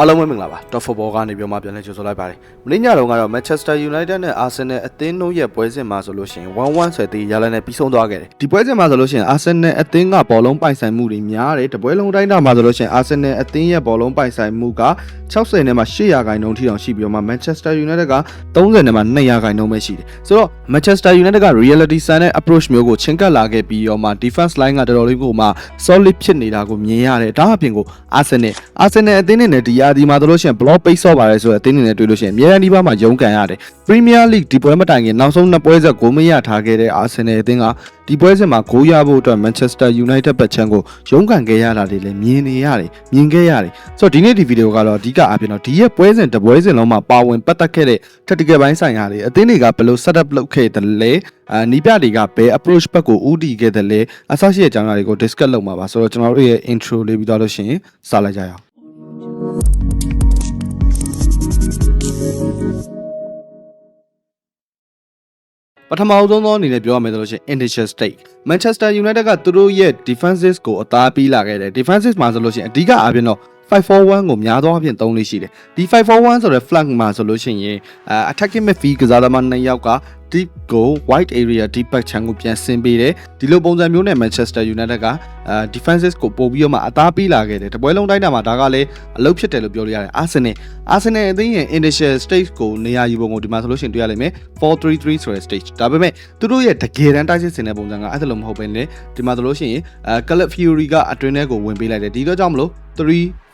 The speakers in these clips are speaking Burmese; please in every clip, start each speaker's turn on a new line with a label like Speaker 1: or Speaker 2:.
Speaker 1: အားလုံးပဲမင်္ဂလာပါ Top Football ကနေပြောမှပြန်လဲကြိုဆိုလိုက်ပါတယ်မင်းညတော့ကတော့ Manchester United နဲ့ Arsenal အသင်းတို့ရဲ့ပွဲစဉ်မှာဆိုလို့ရှိရင်1-1ဆွဲသေးရလနဲ့ပြီးဆုံးသွားခဲ့တယ်ဒီပွဲစဉ်မှာဆိုလို့ရှိရင် Arsenal အသင်းကဘောလုံးပိုင်ဆိုင်မှုတွေများတယ်တပွဲလုံးတိုင်းတာမှာဆိုလို့ရှိရင် Arsenal အသင်းရဲ့ဘောလုံးပိုင်ဆိုင်မှုက60နဲ့မှ8ရာခိုင်နှုန်းထိတောင်ရှိပြီးတော့မှ Manchester United က30နဲ့မှ2ရာခိုင်နှုန်းပဲရှိတယ်ဆိုတော့ Manchester United က reality ဆန်တဲ့ approach မျိုးကိုချင်းကပ်လာခဲ့ပြီးတော့မှ defense line ကတော်တော်လေးကိုမှ solid ဖြစ်နေတာကိုမြင်ရတယ်ဒါအပြင်ကို Arsenal Arsenal အသင်းနဲ့ဒီယာဒီမှာဆိုလို့ရှိရင် block ပိတ်ဆော့ပါတယ်ဆိုတော့အသင်းနဲ့တွေ့လို့ရှိရင်အများကြီးဒီဘက်မှာရုန်းကန်ရတယ် Premier League ဒီပွဲမတိုင်ခင်နောက်ဆုံးနှစ်ပွဲဆက်ဂိုးမရထားခဲ့တဲ့ Arsenal အသင်းကဒီပွဲစဉ်မှာဂိုးရဖို့အတွက် Manchester United ဘက်ချမ်းကိုရုန်းကန်ခဲ့ရတာတွေလည်းမြင်နေရတယ်မြင်ခဲ့ရတယ်ဆိုတော့ဒီနေ့ဒီဗီဒီယိုကတော့အဓိကအပြင်တော့ဒီရဲ့ပွဲစဉ်တစ်ပွဲစဉ်လုံးမှာပါဝင်ပတ်သက်ခဲ့တဲ့ tactical ဘိုင်းဆိုင်ရာတွေအသင်းတွေကဘယ်လို setup လုပ်ခဲ့တယ်လဲအာနီးပြတွေကဘယ် approach ဘက်ကိုဦးတည်ခဲ့တယ်လဲအဆရှိတဲ့အကြောင်းအရာတွေကို discuss လုပ်မှာပါဆိုတော့ကျွန်တော်တို့ရဲ့ intro လေးပြီးသွားလို့ရှိရင်စလိုက်ကြရအောင် ပထမအဆုံးသောအနေနဲ့ပြောရမယ်ဆိုလို့ရှိရင် initial state Manchester United ကသူတို့ရဲ့ defenses ကိုအသားပေးလာခဲ့တယ် defenses မှာဆိုလို့ရှိရင်အဓိကအပြင်တော့541ကိုများသောအားဖြင့်သုံးလေးရှိတယ်ဒီ541ဆိုတဲ့ flank မှာဆိုလို့ရှိရင်အဲ attacking midfield ကစားသမားနှစ်ယောက်က deep ကို wide area deep back ချန်ကိုပြန်ဆင်းပေးတယ်ဒီလိုပုံစံမျိုးနဲ့ Manchester United ကအဲ defenses ကိုပို့ပြီးတော့မှအသားပေးလာခဲ့တယ်တပွဲလုံးတိုင်းတာမှာဒါကလည်းအလုပ်ဖြစ်တယ်လို့ပြောလို့ရတယ် Arsenal Arsenal အသင်းရဲ့ initial stage ကိုနေရာယူပုံကိုဒီမှာဆိုလို့ရှိရင်တွေ့ရလိမ့်မယ်4-3-3ဆိုတဲ့ stage ဒါပေမဲ့သူတို့ရဲ့တကယ်တမ်းတိုက်စစ်စင်တဲ့ပုံစံကအဲ့ဒါလိုမဟုတ်ဘဲနဲ့ဒီမှာဆိုလို့ရှိရင်အဲ Caleb Fury ကအတွင်းထဲကိုဝင်ပေးလိုက်တယ်ဒီတော့ကြောင့်မလို့3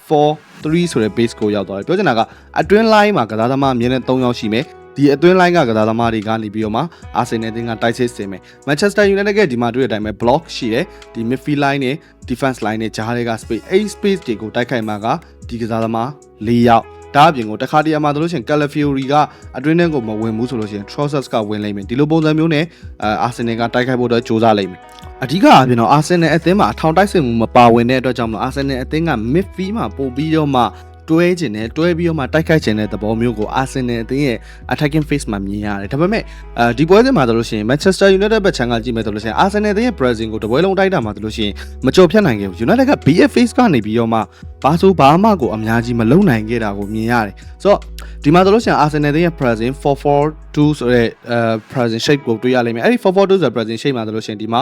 Speaker 1: 4 3ဆိုတဲ့ base ကိုရောက်သွားတယ်ပြောချင်တာကအတွင်း line မှာကစားသမားအမြဲတမ်း3ယောက်ရှိမယ် ဒီအတွင်း line ကကစားသမားတွေကနေပြီးတော့မှ Arsenal အသင်းကတိုက်စစ်စင်မယ် Manchester United ကဒီမှာတွေ့တဲ့အတိုင်းပဲ block ရှိတယ်ဒီ midfield line နဲ့ defense line နဲ့ဂျားတွေက space အဲ့ space တွေကိုတိုက်ခိုက်မှာကဒီကစားသမား၄ယောက်ဒါအပြင်ကိုတခါတည်းအမှာဆိုလို့ရှိရင် Calafiori ကအတွင်းထဲကိုမဝင်ဘူးဆိုလို့ရှိရင် Trossard ကဝင်လိမ့်မယ်ဒီလိုပုံစံမျိုးနဲ့အာ Arsenal ကတိုက်ခိုက်ဖို့အတွက်ကြိုးစားလိမ့်မယ်အဓိကအပြင်တော့ Arsenal အသင်းမှာအထောင်တိုက်စစ်မှုမပါဝင်တဲ့အတွက်ကြောင့်မလို့ Arsenal အသင်းက midfield မှာပို့ပြီးတော့မှ တွဲကျင်တယ်တွဲပြီးတော့မှတိုက်ခိုက်ကျင်တဲ့သဘောမျိုးကို Arsenal အသင်းရဲ့ attacking phase မှာမြင်ရတယ်ဒါပေမဲ့အဲဒီပွဲစဉ်မှာဆိုလို့ရှိရင် Manchester United ဘက်ခြမ်းကကြည့်မယ်ဆိုလို့ရှိရင် Arsenal အသင်းရဲ့ pressing ကိုတပွဲလုံးတိုက်တာမှာဆိုလို့ရှိရင်မကြော်ဖြတ်နိုင်ခဲ့ဘူး United က BF phase ကနေပြီးတော့မှဘာဆိုဘာမှကိုအများကြီးမလုံနိုင်ခဲ့တာကိုမြင်ရတယ်ဆိုတော့ဒီမှာဆိုလို့ရှိရင် Arsenal အသင်းရဲ့ pressing 442ဆိုတဲ့အဲ pressing shape ကိုတွေ့ရလိမ့်မယ်အဲ့ဒီ442ဆိုတဲ့ pressing shape မှာဆိုလို့ရှိရင်ဒီမှာ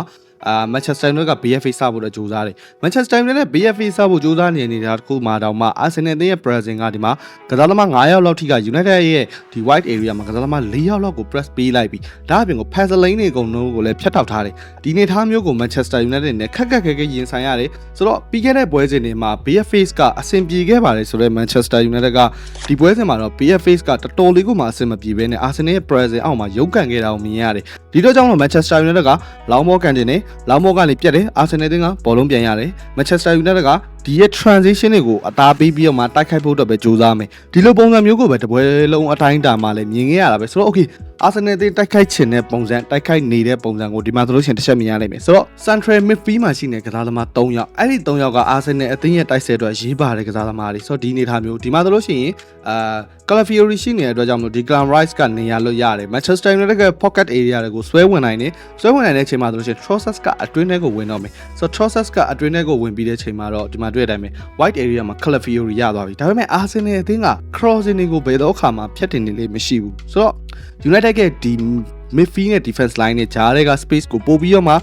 Speaker 1: အာ Manchester United က BFA စဖို့တော့ကြိုးစားတယ် Manchester United နဲ့ BFA စဖို့ကြိုးစားနေနေတာတစ်ခုမှတော့မှ Arsenal ရဲ့ pressing ကဒီမှာကစားသမား9ယောက်လောက်ထိက United ရဲ့ဒီ wide area မှာကစားသမား4ယောက်လောက်ကို press ပေးလိုက်ပြီးဒါအပြင်ကို pass lane တွေအကုန်လုံးကိုလည်းဖျက်ထောက်ထားတယ်ဒီနေသားမျိုးကို Manchester United နဲ့ခက်ခက်ခဲခဲရင်ဆိုင်ရတယ်ဆိုတော့ပြီးခဲ့တဲ့ပွဲစဉ်တွေမှာ BFA ကအဆင်ပြေခဲ့ပါတယ်ဆိုတော့ Manchester United ကဒီပွဲစဉ်မှာတော့ BFA ကတော်တော်လေးကိုမှအဆင်မပြေဘဲနဲ့ Arsenal ရဲ့ pressing အောက်မှာရုပ်ကန်ခဲ့တာကိုမြင်ရတယ်ဒီတော့ကြောင့်လို့ Manchester United ကလောင်းမောကန်တင်နေလောင်းမောကနေပြတ်တယ်အာဆင်နယ်တင်းကဘောလုံးပြန်ရတယ်မန်ချက်စတာယူနိုက်တက်ကဒီရဲ့ transition တွေကိုအသားပေးပြီးတော့မှတိုက်ခိုက်ဖို့အတွက်ပဲကြိုးစားမယ်ဒီလိုပုံစံမျိုးကိုပဲတပွဲလုံးအတိုင်းတာမှလည်းမြင်ခဲ့ရတာပဲဆိုတော့ okay အာဆင်နယ်တင်းတိုက်ခိုက်ချင်တဲ့ပုံစံတိုက်ခိုက်နေတဲ့ပုံစံကိုဒီမှာဆိုလို့ရှိရင်တစ်ချက်မြင်ရလိမ့်မယ်ဆိုတော့ central midfield မှာရှိနေတဲ့ကစားသမား3ယောက်အဲ့ဒီ3ယောက်ကအာဆင်နယ်အသင်းရဲ့တိုက်ဆဲအတွက်ရေးပါတဲ့ကစားသမားတွေဆိုတော့ဒီအနေထားမျိုးဒီမှာဆိုလို့ရှိရင်အာ Calafiori ရှိနေတဲ့အတွက်ကြောင့်မလို့ဒီ Clam Rice ကနေရာလို့ရတယ် Manchester United က pocket area တွေကိုဆွဲဝင်နိုင်တယ်ဆွဲဝင်နိုင်တဲ့အချိန်မှာဆိုလို့ရှိရင် Trossard ကအတွင်းထဲကိုဝင်တော့မယ်ဆိုတော့ Trossard ကအတွင်းထဲကိုဝင်ပြီးတဲ့အချိန်မှာတော့ဒီမှာတွေ့တဲ့အတိုင်းပဲ white area မှာ Calafiori ရသွားပြီဒါပေမဲ့ Arsenal အသင်းက crossing တွေကိုဘယ်တော့အခါမှဖြတ်တင်နေလေမရှိဘူးဆိုတော့ United ကဒီ midfield နဲ့ defense line နဲ့ဂျားတွေက space ကိုပို့ပြီးတော့မှ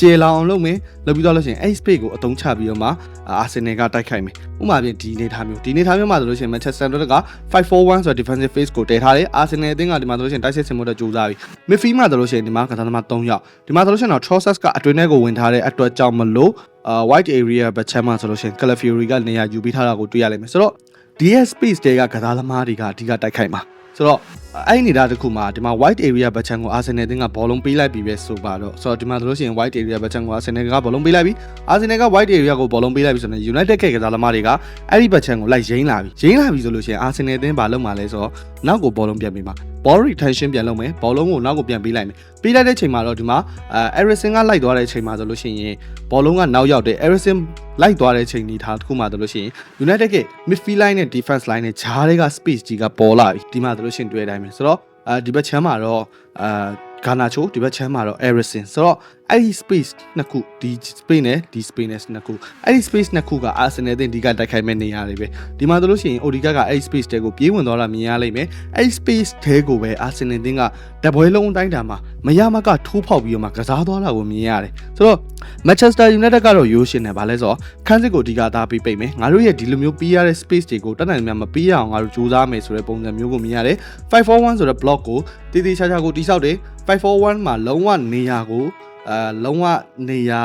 Speaker 1: ကျေလောင်အောင်လုပ်မယ်လုပ်ပြီးတော့လို့ရှိရင်အဲ့ space ကိုအသုံးချပြီးတော့မှအာဆင်နယ်ကတိုက်ခိုက်မယ်ဥပမာပြင်ဒီနေထားမျိုးဒီနေထားမျိုးမှာဆိုလို့ရှိရင် Manchester United က541ဆိုတဲ့ defensive phase ကိုတည်ထားတယ်အာဆင်နယ်အသင်းကဒီမှာဆိုလို့ရှိရင်တိုက်စစ်ဆင်မှုတော့ကြိုးစားပြီ midfield မှာဆိုလို့ရှိရင်ဒီမှာကစားသမား3ယောက်ဒီမှာဆိုလို့ရှိရင်တော့ Trossard ကအတွင်းထဲကိုဝင်ထားတဲ့အတွက်ကြောင့်မလို့အာ white area ဘက်ချမ်းမှာဆိုလို့ရှိရင် Calafiori ကနေရာယူပြီးထားတာကိုတွေ့ရလိမ့်မယ်ဆိုတော့ DS space တွေကကစားသမားတွေကအဓိကတိုက်ခိုက်မှာ ဆိုတော့အဲ့ဒီနေတာတစ်ခုမှာဒီမှာ white area ဘက်ချန်ကို Arsenal တင်းကဘောလုံးပေးလိုက်ပြီပဲဆိုပါတော့ဆိုတော့ဒီမှာဆိုလို့ရှိရင် white area ဘက်ချန်ကို Arsenal ကဘောလုံးပေးလိုက်ပြီ Arsenal က white area ကိုဘောလုံးပေးလိုက်ပြီဆိုတော့ United ကကစားသမားတွေကအဲ့ဒီဘက်ချန်ကိုလိုက်ရင်းလာပြီရင်းလာပြီဆိုလို့ရှိရင် Arsenal တင်းဘာလုပ်မှာလဲဆိုတော့နောက်ကိုဘောလုံးပြန်ပေးမှာ ball retention ပြန်လုပ်မယ်ဘောလုံးကိုနောက်ကိုပြန်ပေးလိုက်မယ်ပေးလိုက်တဲ့ချိန်မှာတော့ဒီမှာအဲ Eriksen ကလိုက်သွားတဲ့ချိန်မှာဆိုလို့ရှိရင်ဘောလုံးကနောက်ရောက်တယ် Eriksen လိုက်သွားတဲ့ချိန်ဒီထားတစ်ခုမှဆိုလို့ရှိရင် United က midfield line နဲ့ defense line နဲ့ဂျားတွေက space ကြီးကပေါ်လာပြီဒီမှာဆိုလို့ရှိရင်တွေ့တိုင်းပဲဆိုတော့အဲဒီဘက်ချမ်းမှာတော့အာ ဂါနာချိုဒီဘက်ချမ်းမှာတော့ Erison ဆိုတော့အဲ့ဒီ space နှစ်ခုဒီ space နဲ့ဒီ space နဲ့နှစ်ခုအဲ့ဒီ space နှစ်ခုက Arsenal အသင်းဒီကတိုက်ခိုက်မဲ့နေရာတွေပဲဒီမှာဆိုလို့ရှိရင် Odiga ကအဲ့ဒီ space တဲကိုပြေးဝင်သွားတာမြင်ရလိမ့်မယ်အဲ့ဒီ space တဲကိုပဲ Arsenal အသင်းကတပွဲလုံးအတိုင်းတာမှာမရမကထိုးဖောက်ပြီးတော့မှကစားသွားတာကိုမြင်ရတယ်ဆိုတော့ Manchester United ကတော့ရိုးရှင်းတယ်ဗာလဲဆိုတော့ခန်းစစ်ကိုအဓိကသားပြီးပိတ်မယ်ငါတို့ရဲ့ဒီလိုမျိုးပြီးရတဲ့ space တွေကိုတက်နိုင်များမပြီးရအောင်ငါတို့ကြိုးစားမယ်ဆိုတဲ့ပုံစံမျိုးကိုမြင်ရတယ်541ဆိုတဲ့ block ကိုတည်တည်ချာချာကိုတိဆောက်တယ် 541မှာလုံးဝနေရာကိုအဲလုံးဝနေရာ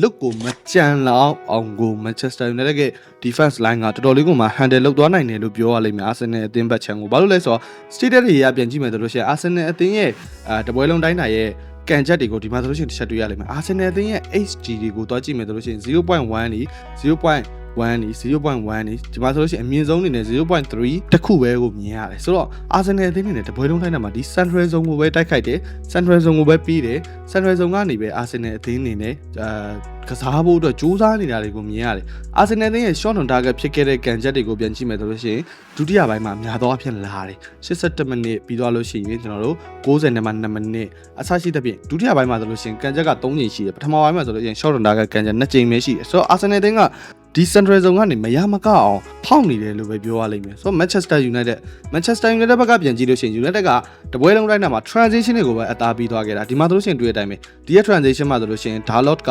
Speaker 1: လွတ်ကိုမကြံလောက်အောင်ကို Manchester United ရဲ့ defense line ကတော်တော်လေးကိုမှ handle လုပ်သွားနိုင်တယ်လို့ပြောရလိမ့်မယ် Arsenal အသင်းဘက်ခြံကိုဘာလို့လဲဆိုတော့ stated တွေရပြန်ကြည့်မယ်ဆိုလို့ရှိရင် Arsenal အသင်းရဲ့အဲတပွဲလုံးတိုင်းတာရဲ့ကန်ချက်တွေကိုဒီမှာဆိုလို့ရှိရင်တစ်ချက်တွေ့ရလိမ့်မယ် Arsenal အသင်းရဲ့ HG တွေကိုတွားကြည့်မယ်ဆိုလို့ရှိရင်0.1 0.1 1နေ0.1နေဒီမှာဆိုလို့ရှိရင်အမြင့်ဆုံးအနေနဲ့0.3တခုပဲကိုမြင်ရတယ်ဆိုတော့အာဆင်နယ်အသင်းအနေနဲ့တပွဲလုံးလိုက်တာမှာဒီ Central Zone ကိုပဲတိုက်ခိုက်တယ် Central Zone ကိုပဲပြီးတယ် Central Zone ကနေပဲအာဆင်နယ်အသင်းအနေနဲ့အာကစားဖို့အတွက်ကြိုးစားနေတာတွေကိုမြင်ရတယ်အာဆင်နယ်အသင်းရဲ့ short on target ဖြစ်ခဲ့တဲ့ကံချက်တွေကိုပြန်ကြည့်မယ်ဆိုလို့ရှိရင်ဒုတိယပိုင်းမှာများသောအားဖြင့်လာတယ်82မိနစ်ပြီးသွားလို့ရှိရင်ကျွန်တော်တို့90နဲ့မှ2မိနစ်အစရှိသဖြင့်ဒုတိယပိုင်းမှာဆိုလို့ရှိရင်ကံချက်က3ချိန်ရှိတယ်ပထမပိုင်းမှာဆိုလို့ရှိရင် short on target ကံချက်2ချိန်ပဲရှိတယ်ဆိုတော့အာဆင်နယ်အသင်းက ဒီ Central Zone ကနေမရမကအောင်ဖောက်နေတယ်လို့ပဲပြောရလိမ့်မယ်ဆိုတော့ Manchester United Manchester United ဘက်ကပြန်ကြည့်လို့ရှိရင် United ကတပွဲလုံးတိုင်းမှာ transition တွေကိုပဲအသားပြီးသွားခဲ့တာဒီမှာဆိုလို့ရှိရင်တွေ့တဲ့အတိုင်းပဲဒီရဲ့ transition မှာဆိုလို့ရှိရင် Dalot က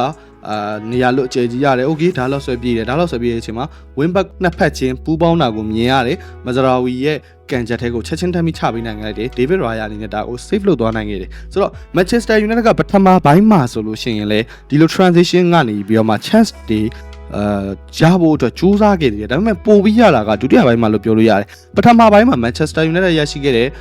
Speaker 1: အာနေရာလွတ်အခြေကြီးရတယ် okay Dalot ဆွဲပြေးတယ် Dalot ဆွဲပြေးတဲ့အချိန်မှာ wing back နှစ်ဖက်ချင်းပူးပေါင်းတာကိုမြင်ရတယ် Mazraoui ရဲ့ကန်ချက်ထဲကိုချက်ချင်းထမ်းပြီးချပေးနိုင်ခဲ့တယ် David Raya အနေနဲ့ဒါကို save လုပ်သွားနိုင်ခဲ့တယ်ဆိုတော့ Manchester United ကပထမပိုင်းမှာဆိုလို့ရှိရင်လေဒီလို transition ကနေပြီးတော့မှ chance တွေ အာရဖို့အတွက်ကြိုးစားခဲ့တယ်ဒါပေမဲ့ပိုပြီးရတာကဒုတိယပိုင်းမှာလို့ပြောလို့ရတယ်ပထမပိုင်းမှာ Manchester United ရရှိခဲ့တဲ့အာ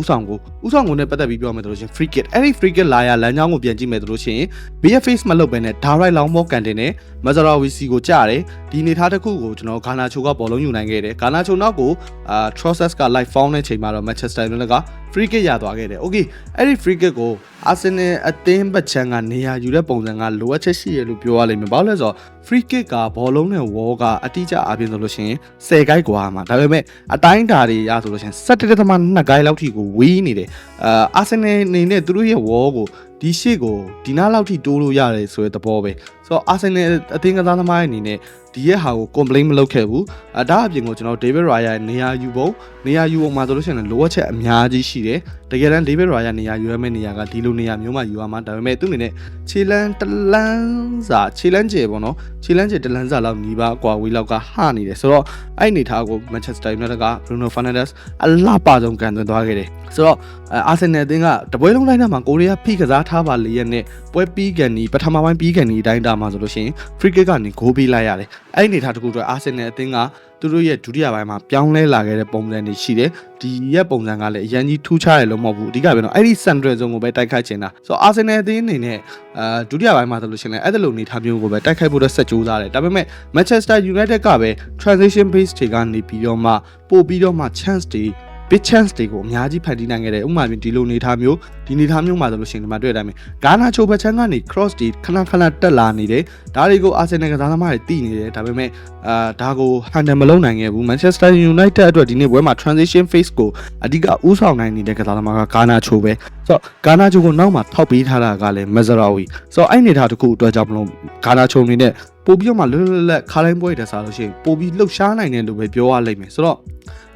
Speaker 1: ဥဆောင်ကိုဥဆောင်ကိုနဲ့ပတ်သက်ပြီးပြောမယ်ဆိုလို့ရှိရင် free kick အဲ့ဒီ free kick လာရလမ်းကြောင်းကိုပြန်ကြည့်မယ်ဆိုလို့ရှိရင် BF face မလုပ်ဘဲနဲ့ direct long ball ကန်တင်နဲ့ Mazarawi စီကိုကြားတယ်ဒီနေသားတစ်ခုကိုကျွန်တော်ဂါနာချိုကဘောလုံးယူနိုင်ခဲ့တယ်ဂါနာချိုနောက်ကိုအာ Trossard က live found တဲ့ချိန်မှာတော့ Manchester United က free kick ရသွားခဲ့တယ်။ Okay အဲ့ဒီ free kick ကို Arsenal အသင်းပတ်ချမ်းကနေရာယူတဲ့ပုံစံကလိုအပ်ချက်ရှိရလို့ပြောရလိမ့်မယ်။ဘာလို့လဲဆိုတော့ free kick ကဘောလုံးနဲ့ wall ကအတိအကျအပြင်ဆိုလို့ရှိရင်10ဂိုက်กว่าမှာဒါပေမဲ့အတိုင်းဓာတ်တွေရဆိုလို့ရှိရင်17.2ဂိုက်လောက်ထိ ကိုဝေးနေတယ်။အာ Arsenal အနေနဲ့သူတို့ရဲ့ wall ကိုဒီရှေ့ကိုဒီနားလောက်ထိတိုးလို့ရတယ်ဆိုတဲ့သဘောပဲ။ ဆိုတော့ Arsenal အသင်းကစားသမားရဲ့အနေနဲ့ဒီရဲ့ဟာကို complain မလုပ်ခဲ့ဘူး။အဒါအပြင်ကိုကျွန်တော် David Raya ရဲ့နေရာယူပုံနေရာယူပုံမှာဆိုလို့ရှိရင်လိုအပ်ချက်အများကြီးရှိတယ်။တကယ်တမ်း David Raya နေရာယူရမယ့်နေရာကဒီလိုနေရာမျိုးမှာယူရမှာဒါပေမဲ့သူ့အနေနဲ့ခြေလန်းတလန်းစာခြေလန်းကျယ်ပေါ့နော်။ခြေလန်းကျယ်တလန်းစာလောက်ညီပါကွာဝေးလောက်ကဟနေတယ်ဆိုတော့အဲ့အနေထားကို Manchester United က Bruno Fernandes အလှပဆုံးကန်သွင်းသွားခဲ့တယ်။ဆိုတော့အာဆင်နယ်အသင်းကတပွဲလုံးတိုင်းမှာကိုရီးယားဖိကစားထားပါလေရက်နဲ့ပွဲပြီးကန်ဒီပထမပိုင်းပြီးကန်ဒီအတိုင်းတာမှာဆိုလို့ရှိရင် free kick ကနေဂိုးပေးလိုက်ရတယ်။အဲ့ဒီအနေထားတစ်ခုအတွက်အာဆင်နယ်အသင်းကသူတို့ရဲ့ဒုတိယပိုင်းမှာပြောင်းလဲလာခဲ့တဲ့ပုံစံတွေရှိတယ်ဒီရဲ့ပုံစံကလည်းအရင်ကြီးထူးခြားတယ်လို့မဟုတ်ဘူးအဓိကပဲတော့အဲ့ဒီ central zone ကိုပဲတိုက်ခိုက်ချင်တာဆိုတော့ Arsenal အသင်းအနေနဲ့အာဒုတိယပိုင်းမှာဆိုလို့ရှိရင်လည်းအဲ့ဒါလိုအနေထားမျိုးကိုပဲတိုက်ခိုက်ဖို့တော့ဆက်ကြိုးစားတယ်ဒါပေမဲ့ Manchester United ကပဲ transition base တွေကနေပြီးတော့မှပို့ပြီးတော့မှ chance တွေ big chance တွေကိုအများကြီးဖန်တီးနိုင်ခဲ့တယ်ဥပမာပြင်ဒီလိုနေထားမျိုးဒီနေထားမျိုးမှာဆိုလို့ရှိရင်ဒီမှာတွေ့တဲ့အတိုင်းပဲဂါနာချိုဘက်ချမ်းကနေ cross တွေခဏခဏတက်လာနေတယ်ဒါတွေကို Arsenal ကစားသမားတွေတည်နေတယ်ဒါပေမဲ့အာဒါကို handle မလုပ်နိုင်ခဲ့ဘူး Manchester United အတွက်ဒီနေ့ပွဲမှာ transition phase ကိုအဓိကဥဆောင်နိုင်နေတဲ့ကစားသမားကဂါနာချိုပဲဆိုတော့ဂါနာချိုကိုနောက်မှာထောက်ပေးထားတာကလည်း Mazraoui ဆိုတော့အဲ့နေထားတစ်ခုအတွက်ကြောင့်မလို့ဂါနာချိုအနေနဲ့ ပို့ပြီးတော့မှလွတ်လွတ်လပ်လပ်ခါတိုင်းပွဲတွေစားလို့ရှိရင်ပို့ပြီးလှုပ်ရှားနိုင်တယ်လို့ပဲပြောရလိမ့်မယ်ဆိုတော့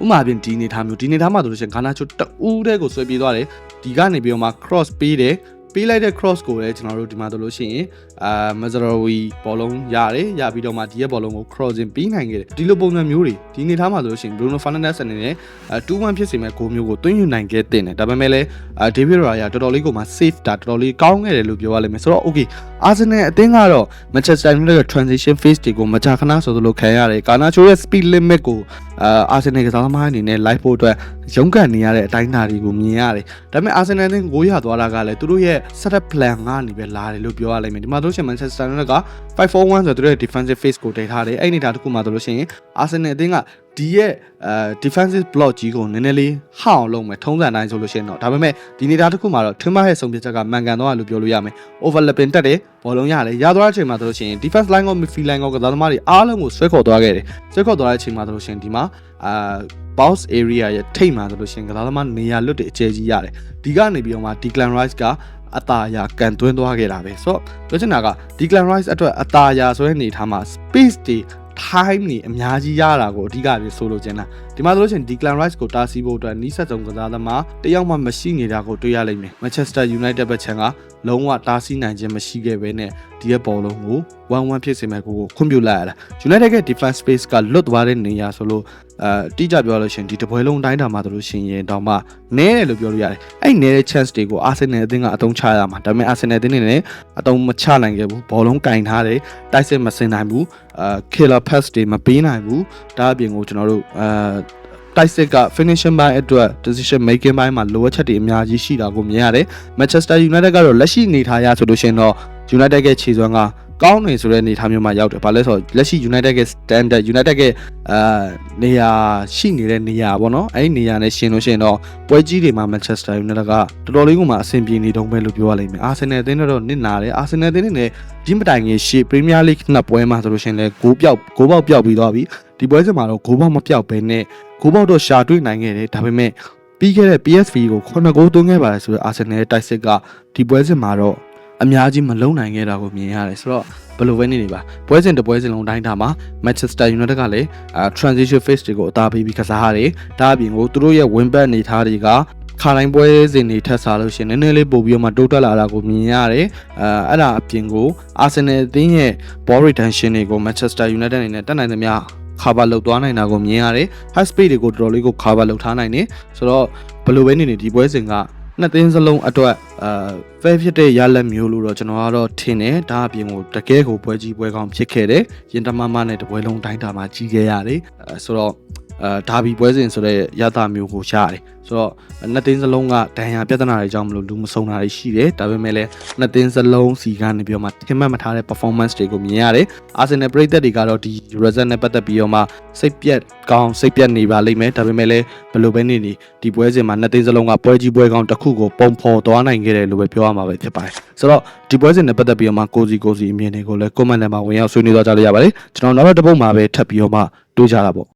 Speaker 1: ဥမာပြင်ဒီနေထားမျိုးဒီနေထားမှာဆိုလို့ရှိရင်ဂါနာချိုတူးတဲ့ကိုဆွဲပြေးသွားတယ်ဒီကနေပြီးတော့မှ cross ပေးတယ် ပေးလိုက်တဲ့ cross ကိုလည်းကျွန်တော်တို့ဒီမှာဆိုလို့ရှိရင်အာ Mazraoui ဘောလုံးရတယ်ရပြီးတော့မှဒီရဲ့ဘောလုံးကို crossing ပေးနိုင်ခဲ့တယ်ဒီလိုပုံစံမျိုးတွေဒီနေထားမှာဆိုလို့ရှိရင် Bruno Fernandes အနေနဲ့အာ2-1ဖြစ်စေမဲ့ဂိုးမျိုးကိုသွင်းယူနိုင်ခဲ့တဲ့ဒါပေမဲ့လည်းအာ David Raya တော်တော်လေးကိုမှ safe တာတော်တော်လေးကောင်းခဲ့တယ်လို့ပြောရလိမ့်မယ်ဆိုတော့ okay Arsenal အသင်းကတော့ Manchester United ရဲ့ transition phase တွေကိုမကြာခဏဆိုသလိုခံရတယ်ကာနာချိုရဲ့ speed limit ကိုအာ Arsenal ကစားသမားအနေနဲ့ live ဖို့အတွက်ရုန်းကန်နေရတဲ့အတိုင်းအတာတွေကိုမြင်ရတယ်ဒါပေမဲ့ Arsenal အသင်းကိုရသွားတာကလည်းသူတို့ရဲ့ setup plan ကနေပဲလာတယ်လို့ပြောရလိမ့်မယ်ဒီမှာတို့ရှင် Manchester United က5-4-1ဆိုတော့သူတို့ရဲ့ defensive phase ကိုတည်ထားတယ်အဲ့ဒီနေတာတစ်ခုမှဆိုလို့ရှိရင် Arsenal အသင်းကဒီရဲ့အဲ defensive block ကြီးကိုနည်းနည်းလေးဟောင်းအောင်လုပ်မယ်ထုံးစံတိုင်းဆိုလို့ရှိရင်တော့ဒါပေမဲ့ဒီနေတာတစ်ခုမှာတော့ Timber ရဲ့ဆုံးဖြတ်ချက်ကမှန်ကန်သွားတယ်လို့ပြောလို့ရမယ် overlapping တက်တယ်ဘောလုံးရတယ်ရသွားတဲ့အချိန်မှာဆိုလို့ရှိရင် defense line ကော midfield line ကောကစားသမားတွေအားလုံးကိုဆွဲခေါ်သွားခဲ့တယ်ဆွဲခေါ်သွားတဲ့အချိန်မှာဆိုလို့ရှိရင်ဒီမှာအာ box area ရဲ့ထိပ်မှာဆိုလို့ရှိရင်ကစားသမားနေရာလွတ်တွေအကျယ်ကြီးရတယ်ဒီကနေပြီးတော့မှ Declan Rice က အตาအရာကန်သွင်းသွားခဲ့တာပဲဆိုတော့ပြောချင်တာက Declan Rice အတွက်အตาအရာဆိုတဲ့အနေထားမှာ space တွေ time နေအများကြီးရတာကိုအဓိကပြီးဆိုလိုချင်တာ ဒီမှာဆိုလို့ရှိရင် Declan Rice ကိုတားဆီးဖို့အတွက်နီးစပ်ဆုံးကစားသမားတယောက်မှမရှိနေတာကိုတွေ့ရလိမ့်မယ် Manchester United ဘက်ခြမ်းကလုံးဝတားဆီးနိုင်ခြင်းမရှိခဲ့ဘဲနဲ့ဒီရဲ့ဘောလုံးကို1-1ဖြစ်စေမဲ့ကိုကိုခွင့်ပြုလိုက်ရတာ United ရဲ့ defense space ကလွတ်သွားတဲ့နေရာဆိုလို့အဲတိကျပြောလို့ရှိရင်ဒီတပွဲလုံးတိုင်းတာမှာဆိုလို့ရှိရင်တော့မှနဲတယ်လို့ပြောလို့ရတယ်အဲ့နဲတဲ့ chance တွေကို Arsenal အသင်းကအတုံးချရမှာဒါပေမဲ့ Arsenal အသင်းနေနဲ့အတုံးမချနိုင်ခဲ့ဘူးဘောလုံးကင်ထားတယ်တိုက်စစ်မစင်နိုင်ဘူးအာ killer pass တွေမပေးနိုင်ဘူးဒါအပြင်ကိုကျွန်တော်တို့အာ တိုက်စစ်က finishing ဘိုင်းအတွက် decision making ဘိုင်းမှာလိုအပ်ချက်တွေအများကြီးရှိတာကိုမြင်ရတယ် Manchester United ကတော့လက်ရှိအနေထားရဆိုလို့ရှိရင်တော့ United ရဲ့ခြေစွမ်းကကောင်းနေဆိုတဲ့အနေအထားမျိုးမှာရောက်တယ်။ဘာလဲဆိုတော့လက်ရှိ United ရဲ့ standard United ရဲ့အာနေရာရှိနေတဲ့နေရာပေါ့နော်။အဲ့ဒီနေရာနဲ့ရှင်လို့ရှိရင်တော့ပွဲကြီးတွေမှာ Manchester United ကတော်တော်လေးကမှအဆင်ပြေနေတုံးပဲလို့ပြောရလိမ့်မယ်။ Arsenal အသင်းတော့နစ်နာတယ်။ Arsenal အသင်းနဲ့ဒီမတိုင်ခင်ရှေ့ Premier League နှစ်ပွဲမှာဆိုလို့ရှိရင်လည်းဂိုးပြောက်ဂိုးပေါက်ပြောက်ပြီးသွားပြီ။ဒီပွဲစဉ်မှာတော့ဂိုးပေါက်မပြောက်ဘဲနဲ့ ဂိုးပေါက်တော့ရှာတွေ့နိုင်ခဲ့တယ်။ဒါပေမဲ့ပြီးခဲ့တဲ့ PSV ကို9ဂိုးသွင်းခဲ့ပါတယ်ဆိုတော့ Arsenal ရဲ့တိုက်စစ်ကဒီပွဲစဉ်မှာတော့အများကြီးမလုံနိုင်ခဲ့တာကိုမြင်ရတယ်ဆိုတော့ဘယ်လိုပဲနေနေပါပွဲစဉ်တစ်ပွဲစဉ်လုံးတိုင်းတာမှာ Manchester United ကလည်းအာ transition phase တွေကိုအသာပေးပြီးကစားရတယ်ဒါအပြင်ကိုသူတို့ရဲ့ win back အနေထားတွေကခါတိုင်းပွဲစဉ်တွေထက်စားလို့ရှရင်နည်းနည်းလေးပို့ပြီးတော့မှတိုးတက်လာတာကိုမြင်ရတယ်အဲအဲ့ဒါအပြင်ကို Arsenal အသင်းရဲ့ ball retention တွေကို Manchester United အနေနဲ့တက်နိုင်သမျှ cover လုပ်သွားနိုင်တာကိုမြင်ရတယ် high speed တွေကိုတော်တော်လေးကို cover လုပ်ထားနိုင်တယ်ဆိုတော့ဘယ်လိုပဲနေနေဒီပွဲစဉ်ကနှစ်သင်းစလုံးအတွက်အာ fair ဖြစ်တဲ့ရလက်မျိုးလို့တော့ကျွန်တော်ကတော့ထင်တယ်ဒါအပြင်ကိုတကယ်ကိုပွဲကြီးပွဲကောင်းဖြစ်ခဲ့တယ်ရင်တမမနဲ့တပွဲလုံးတိုင်းတာမှာကြီးခဲ့ရတယ်အဲဆိုတော့ အဲဒါဘီပွဲစဉ်ဆိုတဲ့ရတာမျိုးကိုရတယ်ဆိုတော့နှစ်သင်းစလုံးကဒဏ်ရာပြဿနာတွေကြောင့်မလို့လူမဆုံတာတွေရှိတယ်ဒါပေမဲ့လည်းနှစ်သင်းစလုံးစီကနေပြီးတော့မှထင်မှတ်မထားတဲ့ performance တွေကိုမြင်ရတယ်အာဆင်နယ်ပရိသတ်တွေကတော့ဒီ result နဲ့ပတ်သက်ပြီးတော့မှစိတ်ပြက်ကောင်းစိတ်ပြက်နေပါလိမ့်မယ်ဒါပေမဲ့လည်းဘယ်လိုပဲနေနေဒီပွဲစဉ်မှာနှစ်သင်းစလုံးကပွဲကြီးပွဲကောင်းတစ်ခုကိုပုံဖော်သွားနိုင်ခဲ့တယ်လို့ပဲပြောရမှာပဲဖြစ်ပါတယ်ဆိုတော့ဒီပွဲစဉ်နဲ့ပတ်သက်ပြီးတော့မှကိုစီကိုစီအမြင်တွေကိုလည်း comment ထဲမှာဝင်ရောက်ဆွေးနွေးသွားကြလို့ရပါတယ်ကျွန်တော်နောက်တစ်ပုတ်မှာပဲထပ်ပြီးတော့မှတွေ့ကြတာပေါ့